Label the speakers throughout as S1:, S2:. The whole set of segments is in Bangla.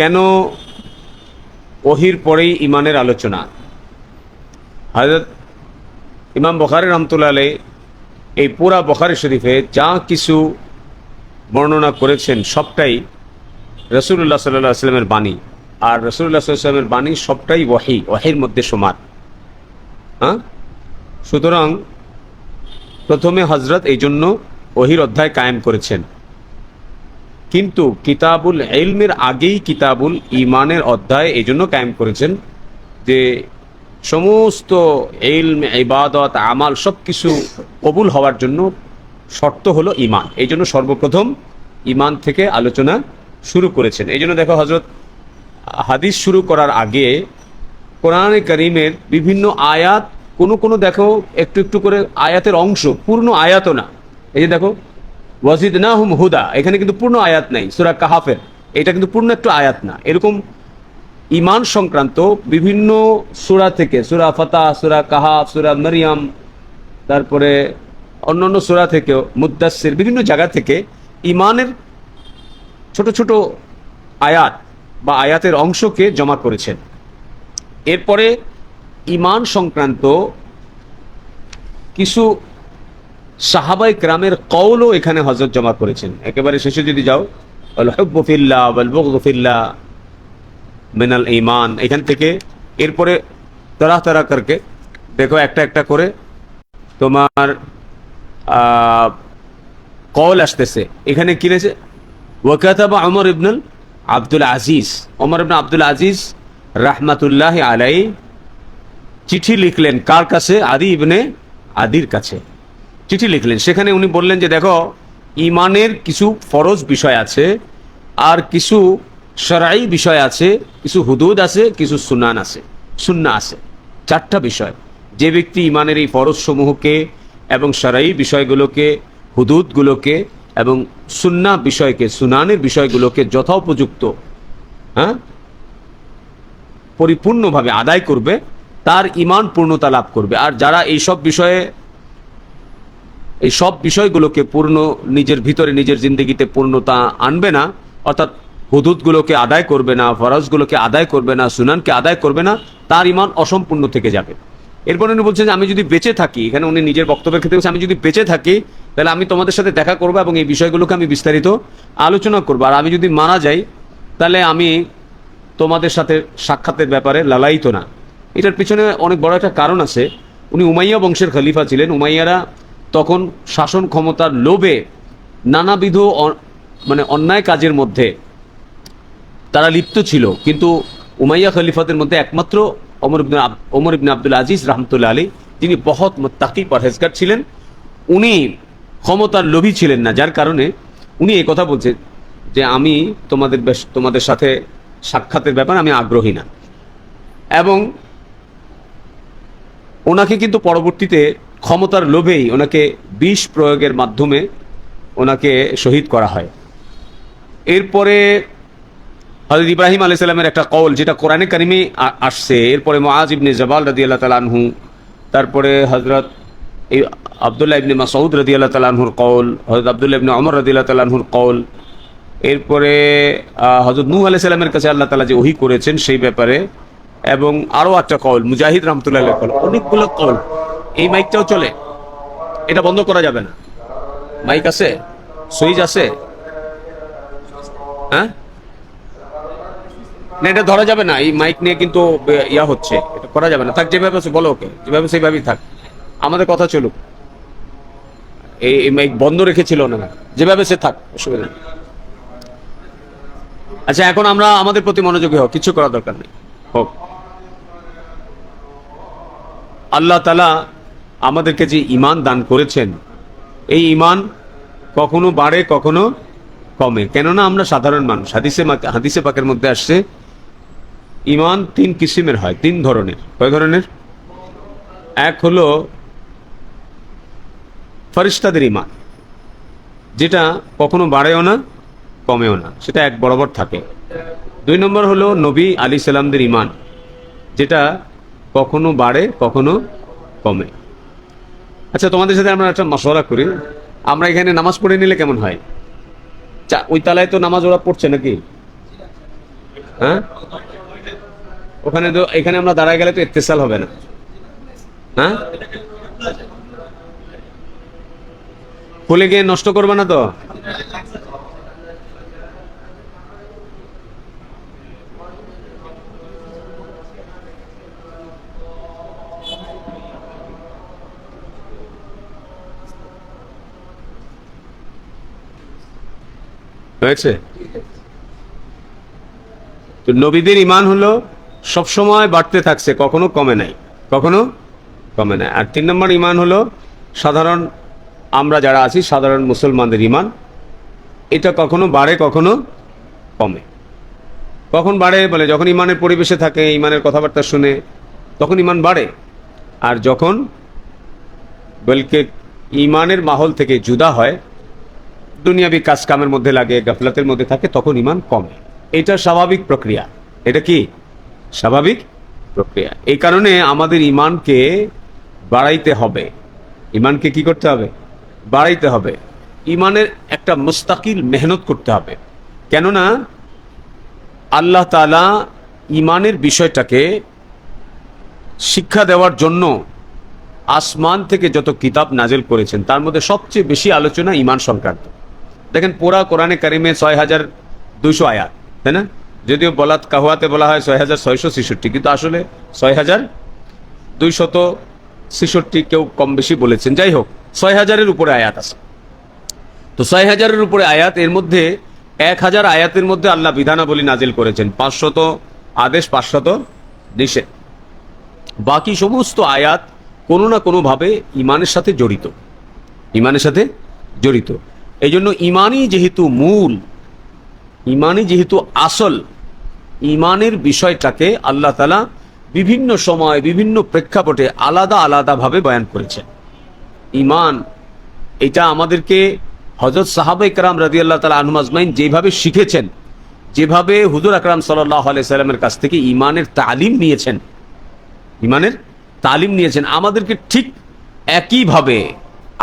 S1: কেন ওহির পরেই ইমানের আলোচনা? হজরত ইমাম বখারি রহমতুল্লাহ এই পুরা বখারি শরীফে যা কিছু বর্ণনা করেছেন সবটাই রসুল্লাহ সাল্লাহ আসলামের বাণী। আর রসুল্লাহ সাল্লামের বাণী সবটাই ওয়াহি, ওয়াহির মধ্যে সমান। হ্যাঁ? সুতরাং প্রথমে হজরত এই জন্য ওহির অধ্যায় কায়েম করেছেন। কিন্তু কিতাবুল এলমের আগেই কিতাবুল ইমানের অধ্যায় এই জন্য কায়েম করেছেন যে সমস্ত এলম ইবাদত, আমাল সব কিছু কবুল হওয়ার জন্য শর্ত হলো ইমান এই জন্য সর্বপ্রথম ইমান থেকে আলোচনা শুরু করেছেন। এই জন্য দেখো হজরত হাদিস শুরু করার আগে কোরআন করিমের বিভিন্ন আয়াত কোনো কোনো দেখো একটু একটু করে আয়াতের অংশ, পূর্ণ আয়াতও না। এই যে দেখো ওয়াজিদ না হুম হুদা, এখানে কিন্তু পূর্ণ আয়াত নাই, সুরা কাহাফের। এটা কিন্তু পূর্ণ একটু আয়াত না। এরকম ইমান সংক্রান্ত বিভিন্ন সুরা থেকে, সুরা ফাতা, সুরা কাহাফ, সুরা মারিয়াম, তারপরে অন্যান্য সুরা থেকেও মুদাসির বিভিন্ন জায়গা থেকে ইমানের ছোট ছোট আয়াত বা আয়াতের অংশকে জমা করেছেন। এরপরে ইমান সংক্রান্ত কিছু সাহাবাই গ্রামের কৌলও এখানে হজরত জমা করেছেন। একেবারে শেষে যদি যাও হব্বফিল্লা বলবফিল্লা মিনাল ইমান এখান থেকে এরপরে তারা তারা করকে, দেখো একটা একটা করে তোমার কল আসতেছে। এখানে কিনেছে ওয়াকাতাবা অমর ইবনুল আব্দুল আজিজ। অমর ইবনুল আব্দুল আজিজ রাহমাতুল্লাহ আলাই চিঠি লিখলেন কার কাছে? আদি ইবনে আদির কাছে। চিঠি লিখলেন। সেখানে উনি বললেন যে, দেখো ইমানের কিছু ফরজ বিষয় আছে আর কিছু সরাই বিষয় আছে, কিছু হুদুদ আছে, কিছু সুনান আছে, সুন্না আছে। চারটা বিষয়। যে ব্যক্তি ইমানের এই ফরজ সমূহকে এবং সরাই বিষয়গুলোকে, হুদুদগুলোকে এবং সুন্না বিষয়কে, সুনানের বিষয়গুলোকে যথোপযুক্ত হ্যাঁ পরিপূর্ণভাবে আদায় করবে, তার ইমান পূর্ণতা লাভ করবে। আর যারা এই সব বিষয়ে এই সব বিষয়গুলোকে পূর্ণ নিজের ভিতরে, নিজের জিন্দগিতে পূর্ণতা আনবে না, অর্থাৎ হুদুদগুলোকে আদায় করবে না, ফরজগুলোকে আদায় করবে না, সুনানকে আদায় করবে না, তার ইমান অসম্পূর্ণ থেকে যাবে। এরপর উনি বলছেন যে, আমি যদি বেঁচে থাকি, এখানে উনি নিজের বক্তব্যের ক্ষেত্রে আমি যদি বেঁচে থাকি, তাহলে আমি তোমাদের সাথে দেখা করব এবং এই বিষয়গুলোকে আমি বিস্তারিত আলোচনা করব। আর আমি যদি মারা যাই, তাহলে আমি তোমাদের সাথে সাক্ষাতের ব্যাপারে লালায়িত না। এটার পিছনে অনেক বড় একটা কারণ আছে। উনি উমাইয়া বংশের খলিফা ছিলেন। উমাইয়ারা তখন শাসন ক্ষমতার লোভে নানাবিধ মানে অন্যায় কাজের মধ্যে তারা লিপ্ত ছিল। কিন্তু উমাইয়া খলিফাদের মধ্যে একমাত্র অমর ইবনে ওমর ইবনে আব্দুল আজিজ রহমতুল্লাহ আলী যিনি বহৎ মোত্তাকি পরহেজগার ছিলেন। উনি ক্ষমতার লোভী ছিলেন না, যার কারণে উনি এই কথা বলছেন যে, আমি তোমাদের তোমাদের সাথে সাক্ষাতের ব্যাপারে, আমি আগ্রহী না। এবং ওনাকে কিন্তু পরবর্তীতে ক্ষমতার লোভেই ওনাকে বিষ প্রয়োগের মাধ্যমে ওনাকে শহীদ করা হয়। এরপরে হজরত ইব্রাহিম আলাই সাল্লামের একটা কল যেটা কোরআনে কারিমে আসছে। এরপরে মোয়াজ ইবনে জবাল রদি আল্লাহ তালানহু তারপরে হজরত এই আবদুল্লাহ ইবনে মাসউদ রদি আল্লাহ তালানহুর কল হজরত আবদুল্লাহ ইবনে অমর রদি আল্লাহ তালানহুর কল এরপরে হজরত নূহ আলাই সাল্লামের কাছে আল্লাহ তালা যে ওহি করেছেন সেই ব্যাপারে, এবং আরও একটা কল মুজাহিদ রহমতুল্লাহ কল অনেকগুলো কল এই মাইকটাও চলে। এটা বন্ধ করা যাবে না। মাইক আছে? সুইচ আছে? হ্যাঁ? না, এটা ধরা যাবে না। এই মাইক নিয়ে কিন্তু ইয়া হচ্ছে। এটা করা যাবে না। থাক, যেভাবে আছে, বলো ওকে। যেভাবে সেইভাবেই থাক। আমাদের কথা চলুক। এই মাইক বন্ধ রেখেছিল না। যেভাবে সে থাক, অসুবিধা নেই। আচ্ছা এখন আমরা আমাদের প্রতি মনোযোগী হোক কিছু করার দরকার নেই। হোক। আল্লাহ তালা আমাদেরকে যে ইমান দান করেছেন, এই ইমান কখনো বাড়ে, কখনো কমে। কেননা আমরা সাধারণ মানুষ। হাদিসে হাদিসে পাকের মধ্যে আসছে ইমান তিন কিসিমের হয়, তিন ধরনের। কয় ধরনের? এক হলো ফরিস্তাদের ইমান যেটা কখনো বাড়েও না, কমেও না, সেটা এক বরাবর থাকে। দুই নম্বর হলো নবী আলী সাল্লামদের ইমান যেটা কখনো বাড়ে, কখনো কমে। আচ্ছা তোমাদের সাথে আমরা একটা মশলা করি। আমরা এখানে নামাজ পড়ে নিলে কেমন হয়? চা, ওই তালায় তো নামাজ ওরা পড়ছে নাকি? হ্যাঁ? ওখানে তো, এখানে আমরা দাঁড়ায় গেলে তো ইত্তেসাল হবে না। হ্যাঁ? খুলে গিয়ে নষ্ট করবে না তো? হয়েছে? তো নবীদের ইমান হলো, সবসময় বাড়তে থাকছে, কখনো কমে নাই, কখনো কমে নাই। আর তিন নম্বর ইমান হলো, সাধারণ আমরা যারা আছি, সাধারণ মুসলমানদের ইমান এটা কখনো বাড়ে, কখনো কমে। কখন বাড়ে বলে, যখন ইমানের পরিবেশে থাকে ইমানের কথাবার্তা শুনে, তখন ইমান বাড়ে। আর যখন বলকে ইমানের মাহল থেকে জুদা হয় দুনিয়াবি কাজ কামের মধ্যে লাগে, গাফলাতের মধ্যে থাকে, তখন ইমান কমে। এটা স্বাভাবিক প্রক্রিয়া। এটা কি? স্বাভাবিক প্রক্রিয়া। এই কারণে আমাদের ইমানকে বাড়াইতে হবে। ইমানকে কি করতে হবে? বাড়াইতে হবে। ইমানের একটা মুস্তাকিল মেহনত করতে হবে। কেননা, আল্লাহ তালা ইমানের বিষয়টাকে শিক্ষা দেওয়ার জন্য আসমান থেকে যত কিতাব নাজেল করেছেন, তার মধ্যে সবচেয়ে বেশি আলোচনা ইমান সংক্রান্ত। দেখেন পুরা কোরআনে কারিমে ছয় হাজার দুইশো আয়াত, তাই না? যদিও বলাত কাহুয়াতে বলা হয় ছয় হাজার ছয়শো ছেষট্টি, কিন্তু আসলে ছয় হাজার দুইশত ছেষট্টি কেউ কম বেশি বলেছেন। যাই হোক, ছয় হাজারের উপরে আয়াত আছে। তো ছয় হাজারের উপরে আয়াত, এর মধ্যে এক হাজার আয়াতের মধ্যে আল্লাহ বিধানাবলী নাজিল করেছেন। পাঁচশত আদেশ, পাঁচশত নিষেধ। বাকি সমস্ত আয়াত কোনো না কোনোভাবে ইমানের সাথে জড়িত। ইমানের সাথে জড়িত। এই জন্য ইমানই যেহেতু মূল, ইমানই যেহেতু আসল, ইমানের বিষয়টাকে আল্লাহ তালা বিভিন্ন সময়, বিভিন্ন প্রেক্ষাপটে আলাদা আলাদাভাবে বয়ান করেছেন। ইমান, এটা আমাদেরকে হজরত সাহাবা ইকরাম রাজি আল্লাহ তালা আনহু আজমাইন যেভাবে শিখেছেন, যেভাবে হুজুর আকরাম সাল্লাহ সাল্লামের কাছ থেকে ইমানের তালিম নিয়েছেন, ইমানের তালিম নিয়েছেন, আমাদেরকে ঠিক একইভাবে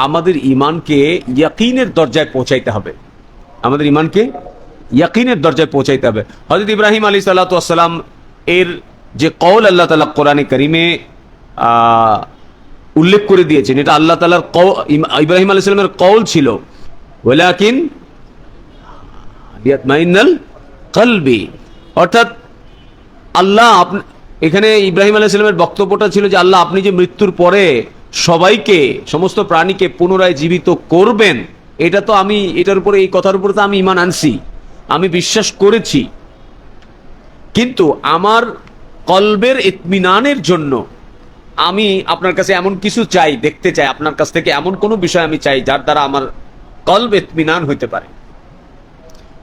S1: আমাদের ইমানকে ইয়াকিনের দরজায় পৌঁছাইতে হবে। আমাদের ইমানকে ইয়াকিনের দরজায় পৌঁছাইতে হবে। হজরত ইব্রাহিম আলী সাল্লাতাম এর যে কৌল আল্লাহ তালা কোরআনে করিমে উল্লেখ করে দিয়েছেন। এটা আল্লাহ তালার ইব্রাহিম আলী সাল্লামের কৌল ছিল কলবি। অর্থাৎ আল্লাহ এখানে ইব্রাহিম আলাইসালামের বক্তব্যটা ছিল যে আল্লাহ আপনি যে মৃত্যুর পরে সবাইকে, সমস্ত প্রাণীকে পুনরায় জীবিত করবেন, এটা তো আমি, এটার উপরে, এই কথার উপরে তো আমি ইমান আনছি, আমি বিশ্বাস করেছি। কিন্তু আমার কলবের ইতমিনানের জন্য আমি আপনার কাছে এমন কিছু চাই, দেখতে চাই, আপনার কাছ থেকে এমন কোনো বিষয় আমি চাই, যার দ্বারা আমার কলব ইতমিনান হইতে পারে।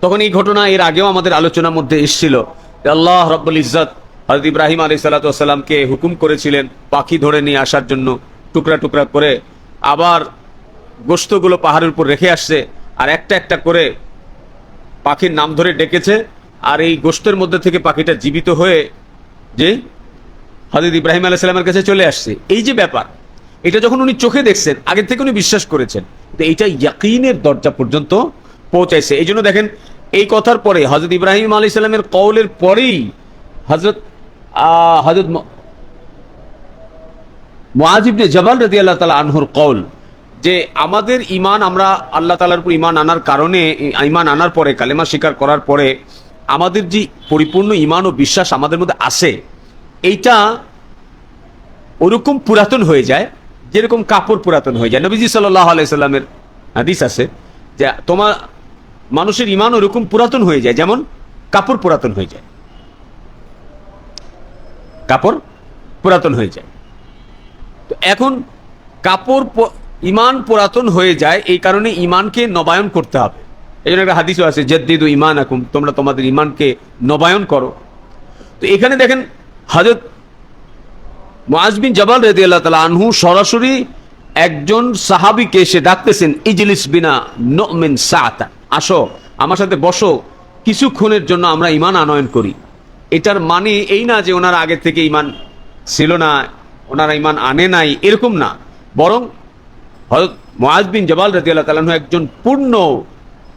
S1: তখন এই ঘটনা এর আগেও আমাদের আলোচনার মধ্যে এসেছিল আল্লাহ রব্বুল ইজ্জত হজরত ইব্রাহিম আলী সাল্লাতামকে হুকুম করেছিলেন পাখি ধরে নিয়ে আসার জন্য। টুকরা টুকরা করে আবার গোস্তগুলো পাহাড়ের উপর রেখে আসছে আর একটা একটা করে পাখির নাম ধরে ডেকেছে আর এই গোস্তের মধ্যে থেকে পাখিটা জীবিত হয়ে যে হজরত ইব্রাহিম আলাহ সাল্লামের কাছে চলে আসছে। এই যে ব্যাপার, এটা যখন উনি চোখে দেখছেন, আগে থেকে উনি বিশ্বাস করেছেন তো এইটা ইয়াকিনের দরজা পর্যন্ত পৌঁছাইছে। এই জন্য দেখেন, এই কথার পরে হজরত ইব্রাহিম আলী সাল্লামের কৌলের পরেই হজরত হজরত ম- মুআজিবনে জবাল রদি আল্লাহ তালা আনহুর কৌল যে আমাদের ইমান আমরা আল্লাহ তালার উপর ইমান আনার কারণে ইমান আনার পরে, কালেমা স্বীকার করার পরে আমাদের যে পরিপূর্ণ ইমান ও বিশ্বাস আমাদের মধ্যে আসে, এইটা ওরকম পুরাতন হয়ে যায়, যেরকম কাপড় পুরাতন হয়ে যায়। নবীজি সাল্লাহ আলাইসাল্লামের হাদিস আছে যে তোমার মানুষের ইমান ওরকম পুরাতন হয়ে যায়, যেমন কাপড় পুরাতন হয়ে যায়। কাপড় পুরাতন হয়ে যায়। তো এখন কাপড় ইমান পুরাতন হয়ে যায়, এই কারণে ইমানকে নবায়ন করতে হবে। এই জন্য একটা হাদিসও আছে, জদ্দিদু ইমান আকুম তোমরা তোমাদের ইমানকে নবায়ন করো। তো এখানে দেখেন হজরত মুআজবিন জবাল রেদি আল্লাহ তালা আনহু সরাসরি একজন সাহাবিকে এসে ডাকতেছেন, ইজলিস বিনা নমিন সাতা আসো, আমার সাথে বসো, কিছুক্ষণের জন্য আমরা ইমান আনয়ন করি। এটার মানে এই না যে ওনার আগে থেকে ইমান ছিল না ওনারা ইমান আনে নাই, এরকম না। বরং হজরত বিন জবাল রাজি আল্লাহ একজন পূর্ণ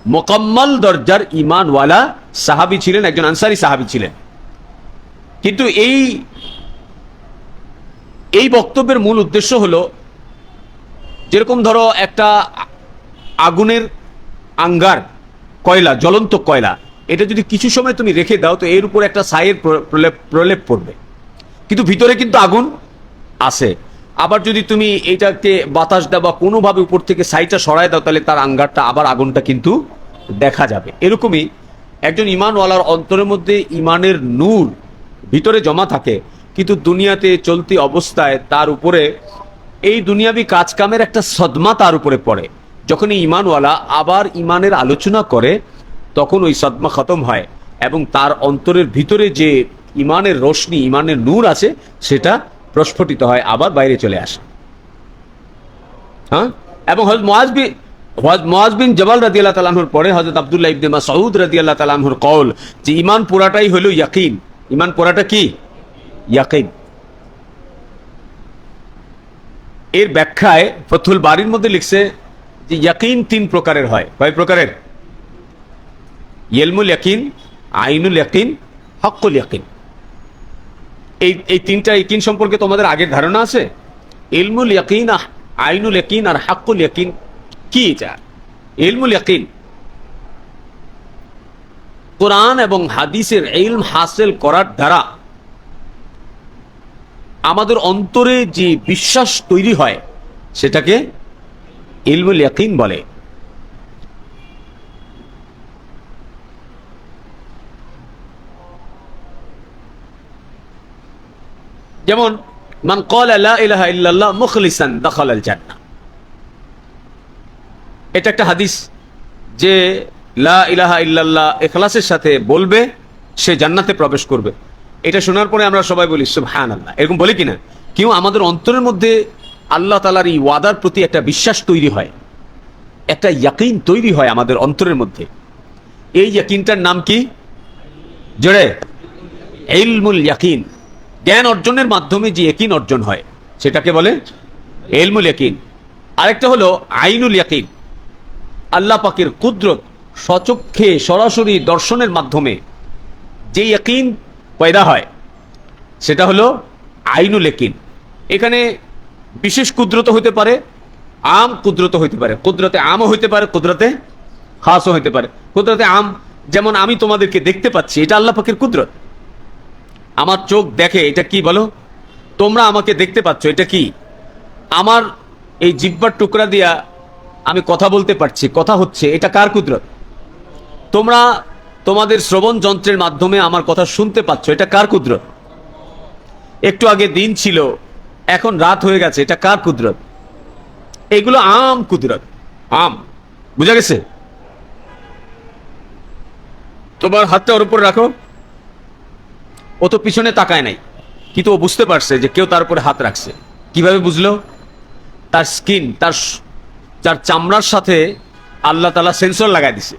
S1: মোকাম্মল দরজার ইমানওয়ালা সাহাবি ছিলেন, একজন আনসারি সাহাবি ছিলেন। কিন্তু এই এই বক্তব্যের মূল উদ্দেশ্য হলো, যেরকম ধরো একটা আগুনের আঙ্গার, কয়লা, জ্বলন্ত কয়লা, এটা যদি কিছু সময় তুমি রেখে দাও, তো এর উপর একটা প্র- প্রলেপ প্রলেপ পড়বে। কিন্তু ভিতরে কিন্তু আগুন আছে। আবার যদি তুমি এইটাকে বাতাস দাও বা কোনোভাবে উপর থেকে ছাইটা সরায় দাও, তাহলে তার আঙ্গারটা, আবার আগুনটা কিন্তু দেখা যাবে। এরকমই একজন ইমানওয়ালার অন্তরের মধ্যে ইমানের নূর ভিতরে জমা থাকে, কিন্তু দুনিয়াতে চলতি অবস্থায় তার উপরে, এই দুনিয়াবি কাজকামের একটা সদমা তার উপরে পড়ে। যখন এই ইমানওয়ালা আবার ইমানের আলোচনা করে, তখন ওই সদমা খতম হয় এবং তার অন্তরের ভিতরে যে ইমানের রশ্মি ইমানের নূর আছে, সেটা প্রস্ফুটিত হয়, আবার বাইরে চলে আসে। হ্যাঁ? এবং হজরত মোয়াজ বিন মোয়াজ জবাল রাদি আল্লাহ তালাহুর পরে হজরত আবদুল্লাহ ইবনে মাসউদ রাদি আল্লাহ তালাহুর কল যে ইমান পুরাটাই হলো ইয়াকিন। ইমান পুরাটা কি? ইয়াকিন। এর ব্যাখ্যায় ফথুল বাড়ির মধ্যে লিখছে যে ইয়াকিন তিন প্রকারের হয়। কয় প্রকারের? ইলমুল ইয়াকিন, আইনুল ইয়াকিন হকুল ইয়াকিন। এই এই তিনটা ইয়াকিন সম্পর্কে তোমাদের আগের ধারণা আছে? ইলমুল ইয়াকিন আইনুল ইয়াকিন আর হাক্কুল ইয়াকিন। কি এটা? ইলমুল ইয়াকিন। কোরআন এবং হাদিসের ইলম হাসিল করার দ্বারা আমাদের অন্তরে যে বিশ্বাস তৈরি হয়, সেটাকে ইলমুল ইয়াকিন বলে। যেমন, মান কল লা ইলাহা ইল্লাল্লাহ মুখলিসান দখল আল জান্নাহ। এটা একটা হাদিস যে লা ইলাহা ইল্লাল্লাহ ইখলাসের সাথে বলবে, সে জান্নাতে প্রবেশ করবে। এটা শোনার পরে আমরা সবাই বলি সুবহান আল্লাহ এরকম বলি কিনা? কেউ আমাদের অন্তরের মধ্যে আল্লাহ তালার এই ওয়াদার প্রতি একটা বিশ্বাস তৈরি হয়, একটা ইয়াকিন তৈরি হয় আমাদের অন্তরের মধ্যে। এই ইয়াকিনটার নাম কি? জোরে। এলমুল ইয়াকিন। জ্ঞান অর্জনের মাধ্যমে যে একিন অর্জন হয়, সেটাকে বলে এলমুল ইয়াকিন। আরেকটা হলো আইনুল ইয়াকিন। আল্লাহ পাকের কুদরত সচক্ষে সরাসরি দর্শনের মাধ্যমে যে ইয়াকিন পয়দা হয়, সেটা হলো আইনুল ইয়াকিন। এখানে বিশেষ কুদরত হতে পারে, আম কুদরত হইতে পারে। কুদরতে আমও হইতে পারে, কুদরতে খাসও হইতে পারে। কুদরতে আম, যেমন আমি তোমাদেরকে দেখতে পাচ্ছি, এটা আল্লাহ পাকের কুদরত। আমার চোখ দেখে, এটা কি বলো? তোমরা আমাকে দেখতে পাচ্ছ, এটা কি? আমার এই জিব্বার টুকরা দিয়া আমি কথা বলতে পারছি, কথা হচ্ছে, এটা কার কুদরত? তোমরা তোমাদের শ্রবণ যন্ত্রের মাধ্যমে আমার কথা শুনতে পাচ্ছ, এটা কার কুদরত? একটু আগে দিন ছিল, এখন রাত হয়ে গেছে, এটা কার কুদরত? এগুলো আম কুদরত। আম, বুঝা গেছে? তোমার হাতটা ওর উপর রাখো। ও তো পিছনে তাকায় নাই। কিন্তু ও বুঝতে পারছে যে কেউ তার উপরে হাত রাখছে। কীভাবে বুঝলো? তার স্কিন, তার তার চামড়ার সাথে আল্লাহ তালা সেন্সর লাগাই দিছে।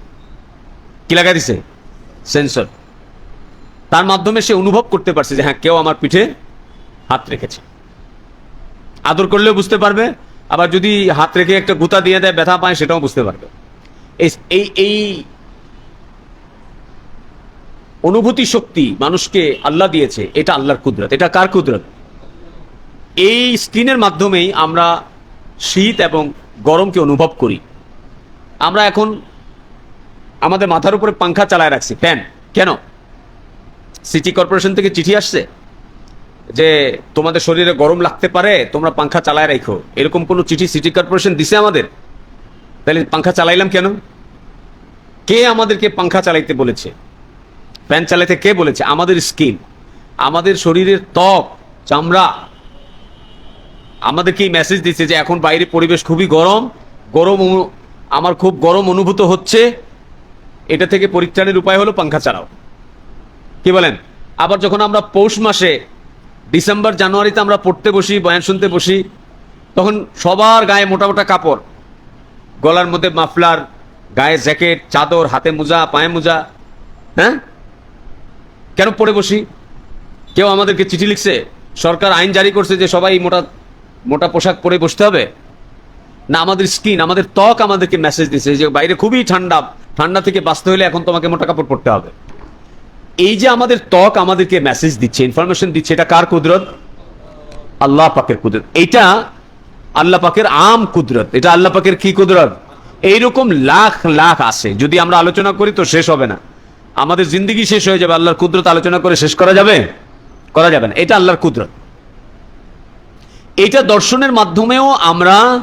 S1: কি লাগাই দিছে? সেন্সর। তার মাধ্যমে সে অনুভব করতে পারছে যে হ্যাঁ কেউ আমার পিঠে হাত রেখেছে। আদর করলেও বুঝতে পারবে, আবার যদি হাত রেখে একটা গুতা দিয়ে দেয়, ব্যথা পায়, সেটাও বুঝতে পারবে। এই এই অনুভূতি শক্তি মানুষকে আল্লাহ দিয়েছে, এটা আল্লাহর কুদরত। এটা কার কুদরত? এই স্ক্রিনের মাধ্যমেই আমরা শীত এবং গরমকে অনুভব করি। আমরা এখন আমাদের মাথার উপরে পাংখা চালায় রাখছি, ফ্যান। কেন? সিটি কর্পোরেশন থেকে চিঠি আসছে যে তোমাদের শরীরে গরম লাগতে পারে, তোমরা পাংখা চালায় রাখো এরকম কোনো চিঠি সিটি কর্পোরেশন দিছে আমাদের? তাহলে পাংখা চালাইলাম কেন? কে আমাদেরকে পাংখা চালাইতে বলেছে? ফ্যান চালাতে কে বলেছে? আমাদের স্কিন, আমাদের শরীরের ত্বক, চামড়া। আমাদেরকে এই মেসেজ দিচ্ছে যে এখন বাইরে পরিবেশ খুবই গরম গরম আমার খুব গরম অনুভূত হচ্ছে। এটা থেকে পরিত্রাণের উপায় হলো পাংখা চালাও। কি বলেন? আবার যখন আমরা পৌষ মাসে, ডিসেম্বর, জানুয়ারিতে আমরা পড়তে বসি, বয়ান শুনতে বসি, তখন সবার গায়ে মোটা মোটা কাপড়। গলার মধ্যে মাফলার, গায়ে জ্যাকেট, চাদর, হাতে মোজা, পায়ে মোজা হ্যাঁ? কেন পড়ে বসি? কেউ আমাদেরকে চিঠি লিখছে? সরকার আইন জারি করছে যে সবাই মোটা মোটা পোশাক পরে বসতে হবে? না, আমাদের স্কিন, আমাদের ত্বক আমাদেরকে মেসেজ দিচ্ছে যে বাইরে খুবই ঠান্ডা ঠান্ডা থেকে বাঁচতে হলে এখন তোমাকে মোটা কাপড় পরতে হবে। এই যে আমাদের ত্বক আমাদেরকে মেসেজ দিচ্ছে ইনফরমেশন দিচ্ছে, এটা কার কুদরত? আল্লাহ পাকের কুদরত। এটা আল্লাহ পাকের আম কুদরত। এটা আল্লাহ পাকের কি কুদরত? এইরকম লাখ লাখ আছে। যদি আমরা আলোচনা করি তো শেষ হবে না। আমাদের জিন্দগি শেষ হয়ে যাবে, আল্লাহর কুদরত আলোচনা করে শেষ করা যাবে? করা যাবে না। এটা আল্লাহর কুদরত। এটা দর্শনের মাধ্যমেও আমরা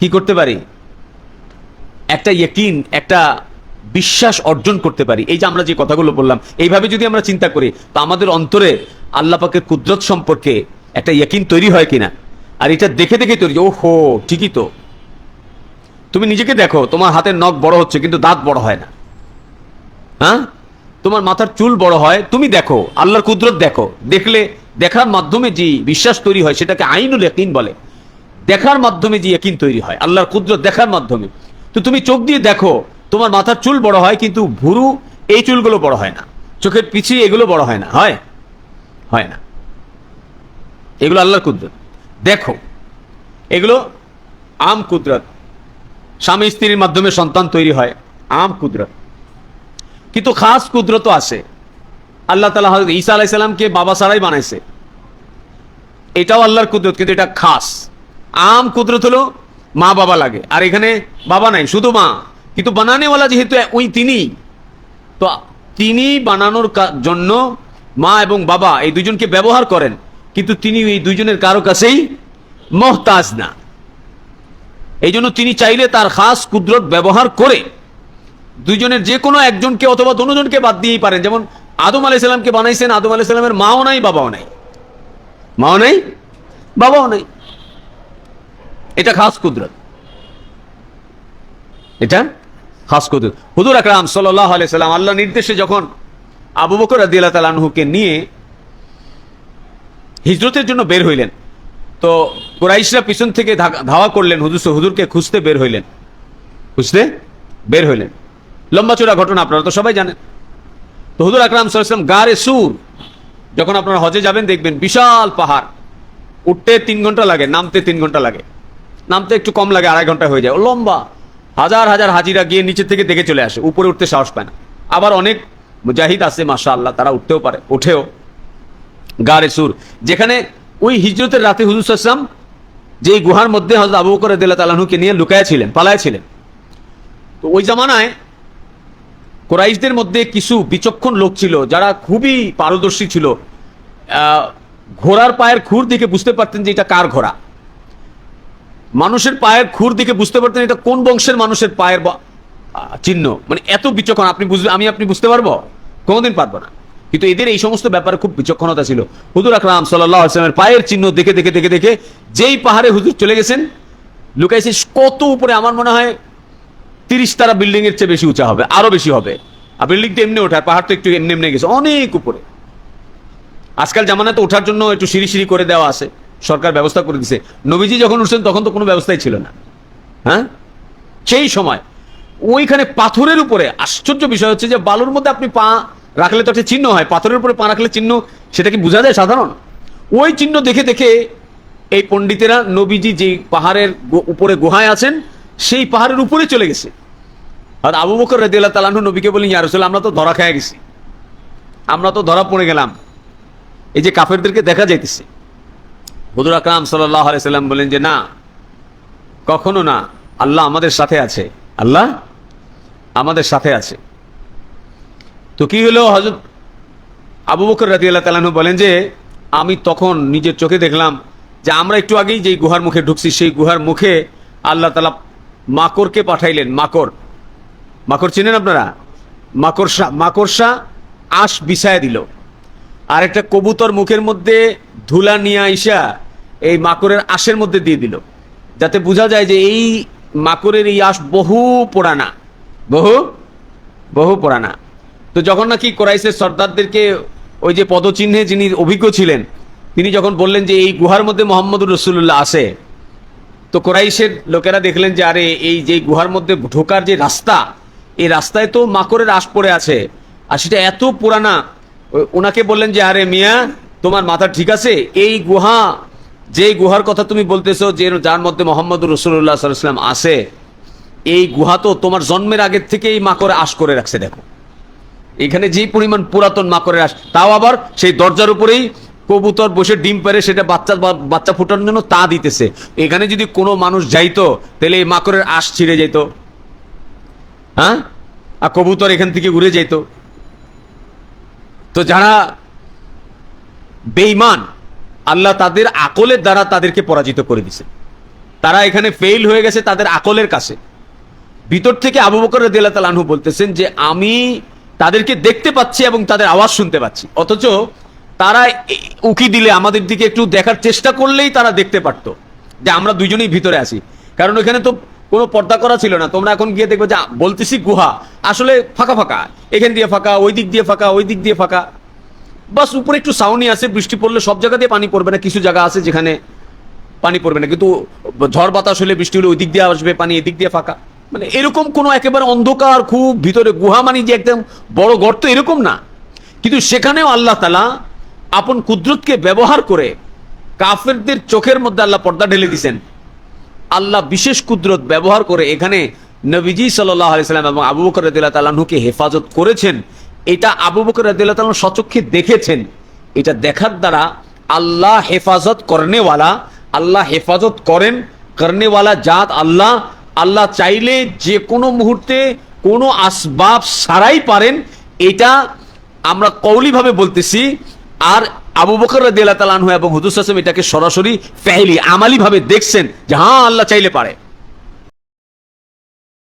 S1: কি করতে পারি? একটা ইয়কিন, একটা বিশ্বাস অর্জন করতে পারি। এই যে আমরা যে কথাগুলো বললাম, এইভাবে যদি আমরা চিন্তা করি, তো আমাদের অন্তরে আল্লাহ পাকের কুদরত সম্পর্কে একটা ইয়কিন তৈরি হয় কিনা? আর এটা দেখে দেখে তৈরি ও হো ঠিকই তো। তুমি নিজেকে দেখো, তোমার হাতের নখ বড় হচ্ছে, কিন্তু দাঁত বড় হয় না। হ্যাঁ? তোমার মাথার চুল বড় হয়, তুমি দেখো, আল্লাহর কুদরত দেখো। দেখলে, দেখার মাধ্যমে যে বিশ্বাস তৈরি হয়, সেটাকে আইনুল ইয়াকিন বলে। দেখার মাধ্যমে যে ইয়াকিন তৈরি হয়, আল্লাহর কুদরত দেখার মাধ্যমে। তো তুমি চোখ দিয়ে দেখো, তোমার মাথার চুল বড় হয়, কিন্তু ভুরু এই চুলগুলো বড় হয় না। চোখের পিছিয়ে এগুলো বড় হয় না, হয়? হয় না। এগুলো আল্লাহর কুদরত। দেখো, এগুলো আম কুদরত। স্বামী স্ত্রীর মাধ্যমে সন্তান তৈরি হয়, আম কুদরত। কিন্তু খাস কুদরত আছে। আল্লাহ তালা হজরত ঈসা আলাইসাল্লামকে বাবা ছাড়াই বানাইছে। এটাও আল্লাহর কুদরত, কিন্তু এটা খাস। আম কুদরত হলো মা বাবা লাগে। আর এখানে বাবা নাই, শুধু মা। কিন্তু বানানেওয়ালা যেহেতু ওই তিনি, তো তিনি বানানোর জন্য মা এবং বাবা এই দুজনকে ব্যবহার করেন। কিন্তু তিনি এই দুজনের কারও কাছেই মহতাজ না। এই জন্য তিনি চাইলে তার খাস কুদরত ব্যবহার করে দুইজনের যে কোনো একজনকে অথবা দুজনকে বাদ দিয়েই পারেন। যেমন আদম আলাইসাল্লামকে বানাইছেন, আদম আলাইসাল্লামের মাও নাই, বাবাও নাই। মাও নাই, বাবাও নাই। এটা খাস কুদরত। এটা খাস কুদরত। হুদুর আকরাম সাল্লাহ আলাইসাল্লাম আল্লাহ নির্দেশে যখন আবু বকর রাদিয়াল্লাহু তাআলা আনহুকে নিয়ে হিজরতের জন্য বের হইলেন, তো কুরাইশরা পিছন থেকে ধাওয়া করলেন হুজুর হুজুরকে খুঁজতে বের হইলেন। খুঁজতে বের হইলেন। লম্বা চূড়া ঘটনা আপনারা তো সবাই জানেন। তো হুদুর আকরাম সাল্লাম গারে সুর, যখন আপনারা হজে যাবেন দেখবেন বিশাল পাহাড়। উঠতে তিন ঘণ্টা লাগে, নামতে তিন ঘণ্টা লাগে। নামতে একটু কম লাগে, আড়াই ঘণ্টা হয়ে যায়। লম্বা। হাজার হাজার হাজিরা গিয়ে নিচের থেকে দেখে চলে আসে, উপরে উঠতে সাহস পায় না। আবার অনেক মুজাহিদ আছে মাসা আল্লাহ তারা উঠতেও পারে, ওঠেও। গারে সুর। যেখানে ওই হিজরতের রাতে হুজুর সাল্লাম যে গুহার মধ্যে হজরত আবু করে রাদিয়াল্লাহু তাআলা আনহুকে নিয়ে লুকায় ছিলেন, পালায় ছিলেন। তো ওই জামানায় কোরাইশদের মধ্যে কিছু বিচক্ষণ লোক ছিল, যারা খুবই পারদর্শী ছিল। ঘোড়ার পায়ের খুর দেখে বুঝতে পারতেন যে এটা কার ঘোড়া। মানুষের পায়ের খুর দেখে বুঝতে পারতেন এটা কোন বংশের মানুষের পায়ের চিহ্ন। মানে এত বিচক্ষণ, আপনি বুঝবে আমি আপনি বুঝতে পারব? কোনোদিন পারব না। কিন্তু এদের এই সমস্ত ব্যাপারে খুব বিচক্ষণতা ছিল। হুজুর আকরাম সাল্লাহ আসলামের পায়ের চিহ্ন দেখে দেখে দেখে দেখে যেই পাহাড়ে হুজুর চলে গেছেন লুকাইছে কত উপরে আমার মনে হয় তিরিশ তারা বিল্ডিং এর চেয়ে বেশি উঁচা হবে, আরও বেশি হবে। আর বিল্ডিংটা এমনি ওঠে, আর পাহাড় তো একটু এমনি এমনি গেছে, অনেক উপরে। আজকাল জামানাতে ওঠার জন্য একটু সিঁড়ি সিঁড়ি করে দেওয়া আছে, সরকার ব্যবস্থা করে দিছে। নবীজি যখন উঠছেন, তখন তো কোনো ব্যবস্থাই ছিল না। হ্যাঁ? সেই সময়, ওইখানে পাথরের উপরে, আশ্চর্য বিষয় হচ্ছে যে বালুর মধ্যে আপনি পা রাখলে তো একটা চিহ্ন হয়, পাথরের উপরে পা রাখলে চিহ্ন, সেটা কি বোঝা যায় সাধারণ? ওই চিহ্ন দেখে দেখে এই পণ্ডিতেরা নবীজি যে পাহাড়ের উপরে গুহায় আছেন, সেই পাহাড়ের উপরে চলে গেছে। আর আবু বকর রাদিয়াল্লাহু তাআলা আনহু নবীকে বলেন ইয়া রাসূল আমরা তো ধরা খেয়ে গেছি। আমরা তো ধরা পড়ে গেলাম। এই যে কাফেরদেরকে দেখা যাইতেছে। হুজুর আকরাম সাল্লাল্লাহু আলাইহি সাল্লাম বলেন যে, না, কখনো না। আল্লাহ আমাদের সাথে আছে। আল্লাহ আমাদের সাথে আছে। তো কি হলো হযরত আবু বকর রাদিয়াল্লাহু আল্লাহ আনহু বলেন যে, আমি তখন নিজের চোখে দেখলাম যে আমরা একটু আগেই যেই গুহার মুখে ঢুকছি, সেই গুহার মুখে আল্লাহ তালা মাকড়কে পাঠাইলেন, মাকড়। মাকড় চিনেন আপনারা? মাকড়সা মাকড়সা আশ বিছায় দিল। আর একটা কবুতর মুখের মধ্যে ধুলা নিয়ে আইসা এই মাকড়ের আশের মধ্যে দিয়ে দিল। যাতে বোঝা যায় যে এই মাকড়ের এই আশ বহু পুরানা। বহু? বহু পুরানা। তো যখন নাকি কোরাইশের সর্দারদেরকে ওই যে পদচিহ্নে যিনি অভিজ্ঞ ছিলেন, তিনি যখন বললেন যে এই গুহার মধ্যে মোহাম্মদুর রসুল্লাহ আছে, তো কোরাইশের লোকেরা দেখলেন যে আরে এই যে গুহার মধ্যে ঢোকার যে রাস্তা এই রাস্তায় তো মাকড়ের আশ পড়ে আছে। আর সেটা এত পুরানা ওনাকে বললেন যে, আরে মিয়া, তোমার মাথা ঠিক আছে? এই গুহা যে গুহার কথা তুমি বলতেছো যে, যার মধ্যে মোহাম্মদ রসুল্লাহ সাল্লাম আছে, এই গুহা তো তোমার জন্মের আগের থেকেই মাকড়ে আশ করে রাখছে, দেখো। এখানে যে পরিমাণ পুরাতন মাকড়ের আশ, তাও আবার সেই দরজার উপরেই কবুতর বসে ডিম পেরে সেটা বাচ্চা বাচ্চা ফোটানোর জন্য তা দিতেছে। এখানে যদি কোনো মানুষ যাইতো, তাহলে এই মাকড়ের আশ ছিঁড়ে যেত। হ্যাঁ? আর কবুতর এখান থেকে উড়ে যেত। তো যারা বেঈমান, আল্লাহ তাদের আকলের দ্বারা তাদেরকে পরাজিত করে দিছে। তারা এখানে ফেল হয়ে গেছে তাদের আকলের কাছে। ভিতর থেকে আবু বকর আনহু বলতেছেন যে, আমি তাদেরকে দেখতে পাচ্ছি এবং তাদের আওয়াজ শুনতে পাচ্ছি। অথচ তারা উকি দিলে আমাদের দিকে একটু দেখার চেষ্টা করলেই তারা দেখতে পারত যে আমরা দুজনেই ভিতরে আছি। কারণ ওখানে তো কোনো পর্দা করা ছিল না। তোমরা এখন গিয়ে দেখবে যে বলতেছি গুহা। আসলে ফাঁকা ফাঁকা। এখান দিয়ে ফাঁকা, ওই দিক দিয়ে ফাঁকা, ওই দিক দিয়ে ফাঁকা। বাস উপরে একটু সাউনি আছে, বৃষ্টি পড়লে সব জায়গা দিয়ে পানি পড়বে না, কিছু জায়গা আছে যেখানে পানি পড়বে না। কিন্তু ঝড় বাতাস হলে বৃষ্টি হলে ওই দিক দিয়ে আসবে, পানি এদিক দিয়ে ফাঁকা। মানে এরকম কোনো একেবারে অন্ধকার, খুব ভিতরে গুহা মানে যে একদম বড় গর্ত, এরকম না। কিন্তু সেখানেও আল্লাহ তালা আপন কুদরতকে ব্যবহার করে কাফেরদের চোখের মধ্যে আল্লাহ পর্দা ঢেলে দিছেন। আল্লাহ বিশেষ কুদরত ব্যবহার করে এখানে নবীজি আলাইসাল্লাম এবং আবু বকর তালাহুকে হেফাজত করেছেন। এটা আবু বকর রদিল্লাহ সচক্ষে দেখেছেন। এটা দেখার দ্বারা আল্লাহ হেফাজত করনেওয়ালা, আল্লাহ হেফাজত করেন করনেওয়ালা জাত আল্লাহ। আল্লাহ চাইলে যে কোনো মুহূর্তে কোনো আসবাব সারাই পারেন। এটা আমরা কৌলিভাবে বলতেছি। আর আবু বকর রাদিয়াল্লাহু এবং হুজুর এটাকে সরাসরি ফেহলি আমালিভাবে দেখছেন যে হ্যাঁ আল্লাহ চাইলে পারে।